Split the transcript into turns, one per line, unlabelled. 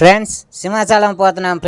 Friends Simhachalam పోతున్నాం.